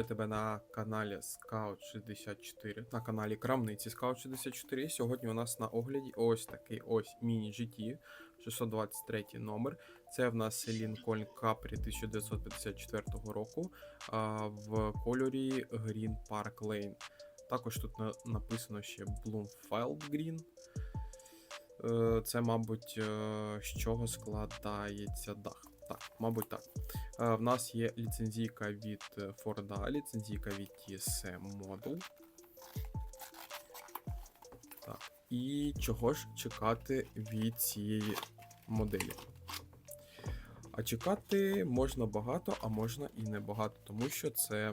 Вітаю тебе на каналі Scout64, на каналі Крамниці Scout64. Сьогодні у нас на огляді ось такий ось міні GT 623 номер. Це в нас Lincoln Capri 1954 року в кольорі Green Park Lane. Також тут написано ще Bloomfield Green. Е, Це, мабуть, е, з чого складається дах. Так, мабуть, так. Е, В нас є ліцензійка від е, Форда, ліцензійка від TSM Model. Так. І чого ж чекати від цієї моделі? А чекати можна багато, а можна і не багато, тому що це,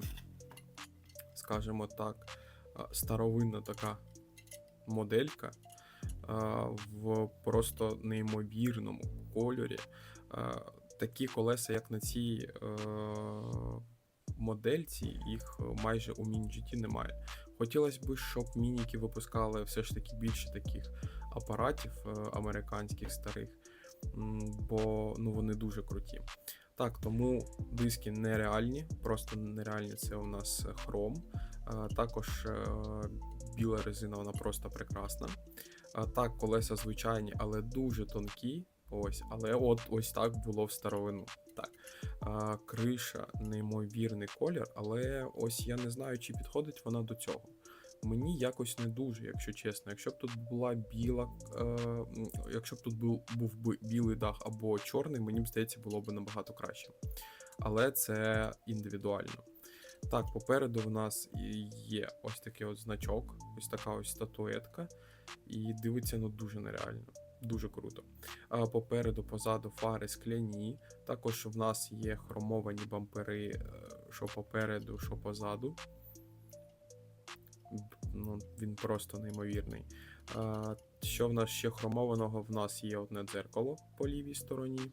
скажімо так, е, старовинна така моделька в просто неймовірному кольорі. Е, Такі колеса, як на цій е, модельці, їх майже у Міні-GT немає. Хотілося б, щоб мініки випускали все ж таки більше таких апаратів е, американських старих, бо ну, вони дуже круті. Так, тому диски нереальні, просто нереальні. Це у нас хром. Е, Також е, біла резина, вона просто прекрасна. А, Так, колеса звичайні, але дуже тонкі. Ось, але от ось так було в старовину. Так. А, криша, неймовірний колір, але ось я не знаю, чи підходить вона до цього. Мені якось не дуже, якщо чесно. Якщо б тут була біла, е, якщо б тут був, був би білий дах або чорний, мені б здається, було б набагато краще. Але це індивідуально. Так, попереду в нас є ось такий от значок, ось така ось статуетка, і дивиться ну дуже нереально. Дуже круто. Попереду, позаду фари скляні. Також в нас є хромовані бампери, е, що попереду, що позаду. Ну, він просто неймовірний. Що в нас ще хромованого? В нас є одне дзеркало по лівій стороні.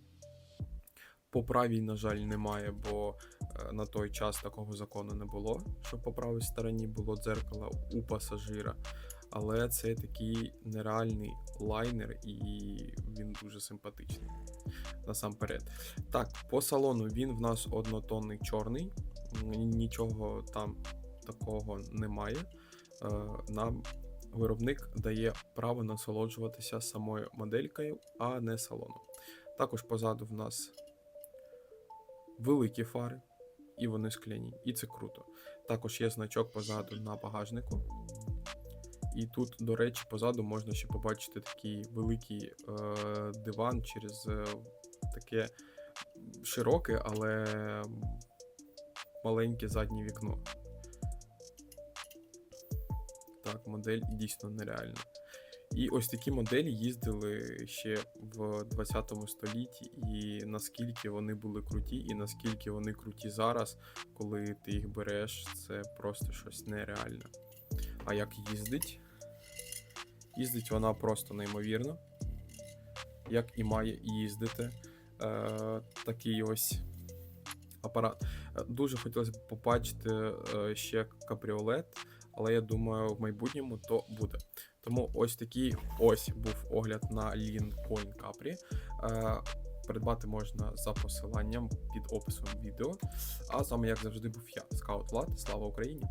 По правій, на жаль, немає, бо е, на той час такого закону не було, що по правій стороні було дзеркало у пасажира. Але це такий нереальний лайнер, і він дуже симпатичний. Насамперед. Так, по салону він в нас однотонний чорний, нічого там такого немає. Е, Нам виробник дає право насолоджуватися самою моделькою, а не салоном. Також позаду в нас великі фари, і вони скляні, і це круто. Також є значок позаду на багажнику. І тут, до речі, позаду можна ще побачити такий великий е, диван через е, таке широке, але маленьке заднє вікно. Так, модель дійсно нереальна. І ось такі моделі їздили ще в 20 столітті, і наскільки вони були круті, і наскільки вони круті зараз, коли ти їх береш, це просто щось нереальне. А як їздить? Їздить вона просто неймовірно, як і має їздити. Е, такий ось апарат. Е, Дуже хотілося б побачити е, ще кабріолет, але я думаю, в майбутньому то буде. Тому ось такий ось був огляд на Lincoln Capri. Е, Придбати можна за посиланням під описом відео. А вами, як завжди, був я, Скаут Влад. Слава Україні!